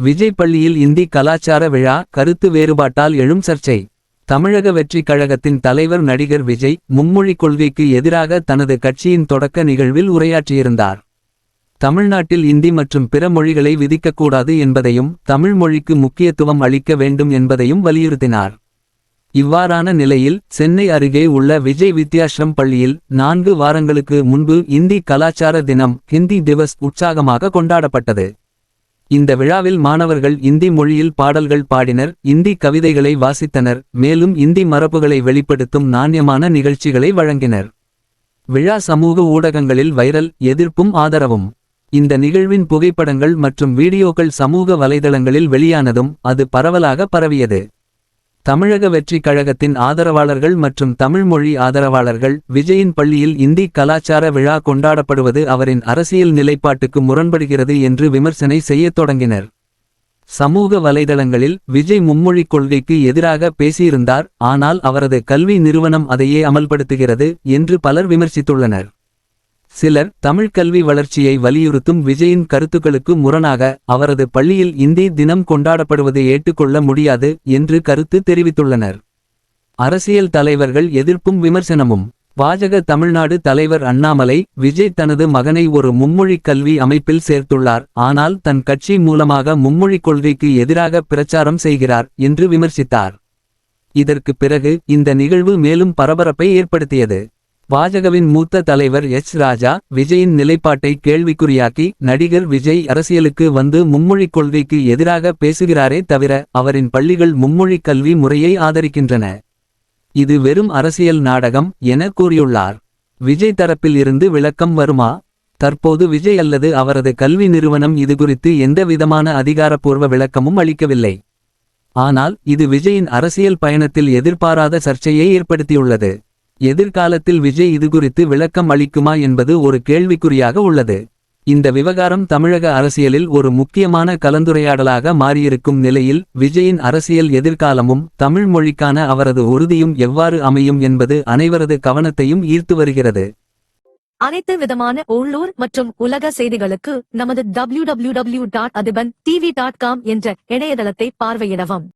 விஜய் பள்ளியில் இந்தி கலாச்சார விழா கருத்து வேறுபாட்டால் எழும் சர்ச்சை. தமிழக வெற்றிக் கழகத்தின் தலைவர் நடிகர் விஜய் மும்மொழிக் கொள்கைக்கு எதிராக தனது கட்சியின் தொடக்க நிகழ்வில் உரையாற்றியிருந்தார். தமிழ்நாட்டில் இந்தி மற்றும் பிற மொழிகளை விதிக்கக்கூடாது என்பதையும் தமிழ் மொழிக்கு முக்கியத்துவம் அளிக்க வேண்டும் என்பதையும் வலியுறுத்தினார். இவ்வாறான நிலையில் சென்னை அருகே உள்ள விஜய் வித்யாஸ்ரம் பள்ளியில் நான்கு வாரங்களுக்கு முன்பு இந்தி கலாச்சார தினம் ஹிந்தி திவஸ் உற்சாகமாக கொண்டாடப்பட்டது. இந்த விழாவில் மாணவர்கள் இந்தி மொழியில் பாடல்கள் பாடினர் இந்தி கவிதைகளை வாசித்தனர் மேலும் இந்தி மரபுகளை வெளிப்படுத்தும் நாணயமான நிகழ்ச்சிகளை வழங்கினர். விழா சமூக ஊடகங்களில் வைரல் எதிர்ப்பும் ஆதரவும். இந்த நிகழ்வின் புகைப்படங்கள் மற்றும் வீடியோக்கள் சமூக வலைதளங்களில் வெளியானதும் அது பரவலாக பரவியது. தமிழக வெற்றி கழகத்தின் ஆதரவாளர்கள் மற்றும் தமிழ் மொழி ஆதரவாளர்கள் விஜயின் பள்ளியில் இந்தி கலாச்சார விழா கொண்டாடப்படுவது அவரின் அரசியல் நிலைப்பாட்டுக்கு முரண்படுகிறது என்று விமர்சனை செய்யத் தொடங்கினர். சமூக வலைதளங்களில் விஜய் மும்மொழி கொள்கைக்கு எதிராக பேசியிருந்தார் ஆனால் அவரது கல்வி நிறுவனம் அதையே அமல்படுத்துகிறது என்று பலர் விமர்சித்துள்ளனர். சிலர் தமிழ் கல்வி வளர்ச்சியை வலியுறுத்தும் விஜயின் கருத்துக்களுக்கு முரணாக அவரது பள்ளியில் இந்தி தினம் கொண்டாடப்படுவதை ஏற்றுக்கொள்ள முடியாது என்று கருத்து தெரிவித்துள்ளனர். அரசியல் தலைவர்கள் எதிர்ப்பும் விமர்சனமும். பாஜக தமிழ்நாடு தலைவர் அண்ணாமலை விஜய் தனது மகனை ஒரு மும்மொழிக் கல்வி அமைப்பில் சேர்த்துள்ளார். ஆனால் தன் கட்சி மூலமாக மும்மொழிக் கொள்கைக்கு எதிராக பிரச்சாரம் செய்கிறார் என்று விமர்சித்தார். இதற்கு பிறகு இந்த நிகழ்வு மேலும் பரபரப்பை ஏற்படுத்தியது. பாஜகவின் மூத்த தலைவர் எச் ராஜா விஜயின் நிலைப்பாட்டை கேள்விக்குறியாக்கி நடிகர் விஜய் அரசியலுக்கு வந்து மும்மொழிக் கொள்கைக்கு எதிராக பேசுகிறாரே தவிர அவரின் பள்ளிகள் மும்மொழிக் கல்வி முறையை ஆதரிக்கின்றன. இது வெறும் அரசியல் நாடகம் என கூறியுள்ளார். விஜய் தரப்பில் இருந்து விளக்கம் வருமா? தற்போது விஜய் அல்லது அவரது கல்வி நிறுவனம் இதுகுறித்து எந்தவிதமான அதிகாரப்பூர்வ விளக்கமும் அளிக்கவில்லை. ஆனால் இது விஜயின் அரசியல் பயணத்தில் எதிர்பாராத சர்ச்சையை ஏற்படுத்தியுள்ளது. எதிர்காலத்தில் விஜய் இது குறித்து விளக்கம் அளிக்குமா என்பது ஒரு கேள்விக்குறியாக உள்ளது. இந்த விவகாரம் தமிழக அரசியலில் ஒரு முக்கியமான கலந்துரையாடலாக மாறியிருக்கும் நிலையில் விஜயின் அரசியல் எதிர்காலமும் தமிழ் மொழிக்கான அவரது உறுதியும் எவ்வாறு அமையும் என்பது அனைவரது கவனத்தையும் ஈர்த்து வருகிறது. அனைத்து விதமான உள்ளூர் மற்றும் உலக செய்திகளுக்கு நமது www.adiban.tv.com dot Adhiban TV dot com என்ற இணையதளத்தை பார்வையிடவும்.